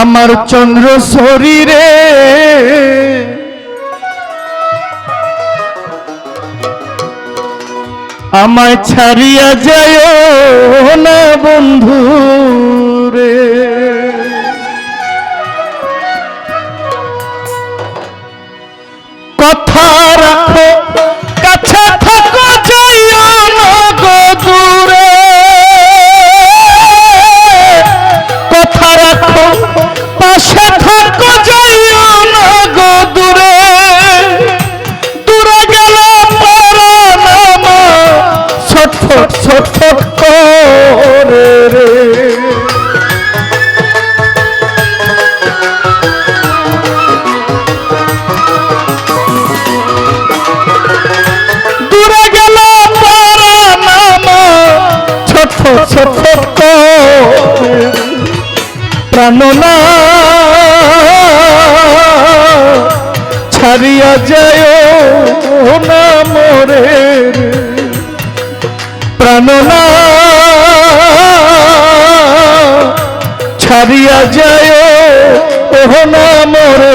আমার চন্দ্র শরীরে। আমায় ছাড়িয়া যায় না বন্ধু রে কথা প্রাণনা ছাড়িয়া যায় না মোরে প্রাণনা ছাড়িয়া যায় না মোরে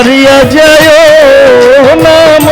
ছাড়িয়া যায় না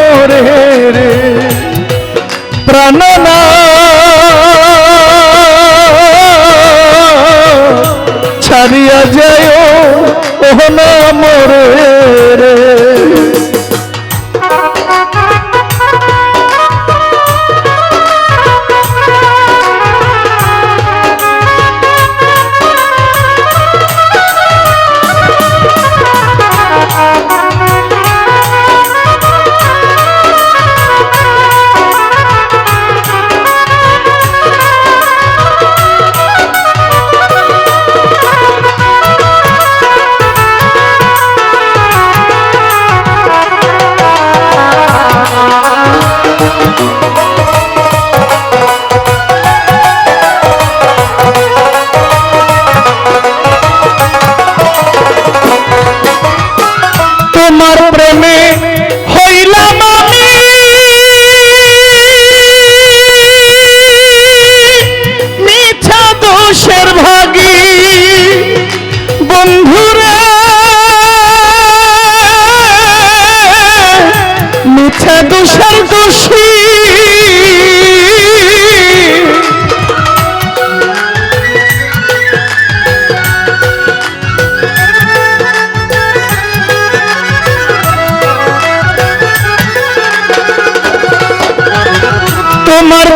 তোমার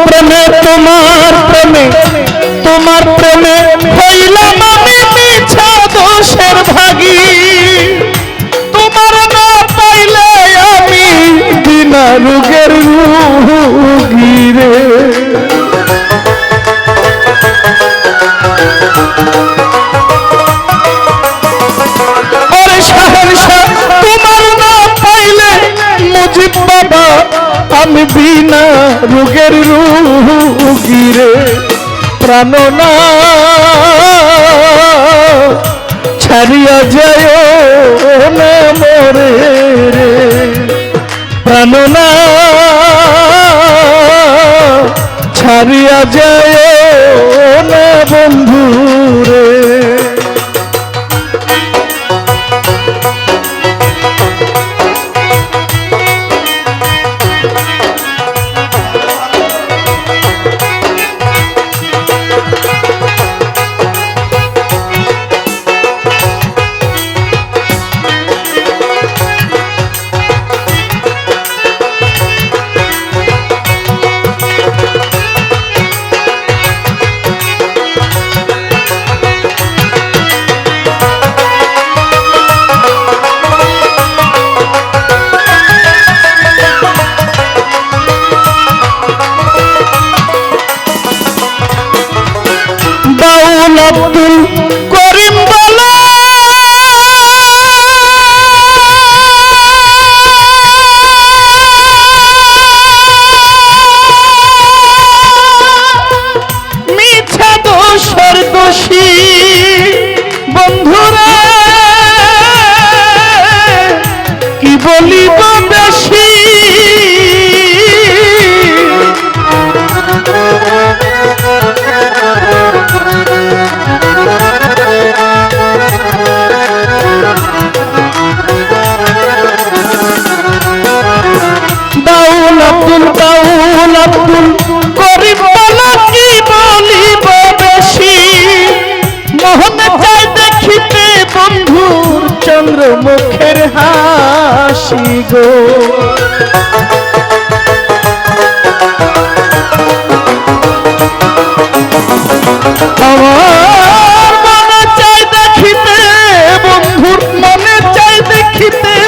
রোগের রুগিরে প্রাণনা ছাড়িয়া যায় না মরে রে প্রাণনা ছাড়িয়া যায় না বন্ধু বলিব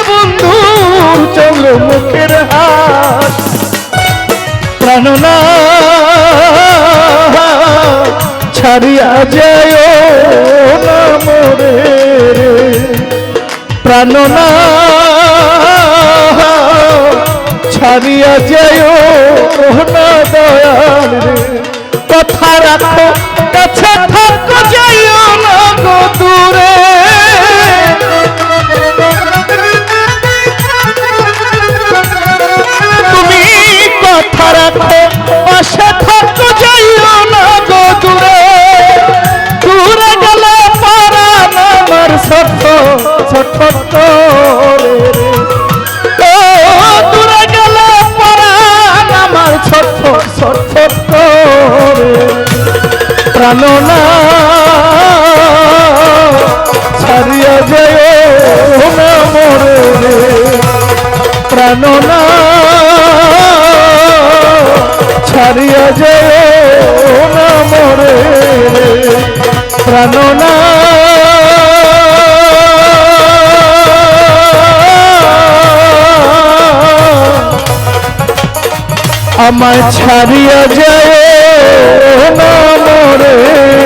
বন্ধুর চন্দ্র মুখের হাস প্রাণনা ছাড়িয়া যায় না মোরে প্রাণনা যায় না দয়াল কথা রাখো কাছে থাকো। প্রাণনা ছাড়িয়া যায় না মরে। রে প্রাণনা আমায় ছাড়িয়া যায় না মরে।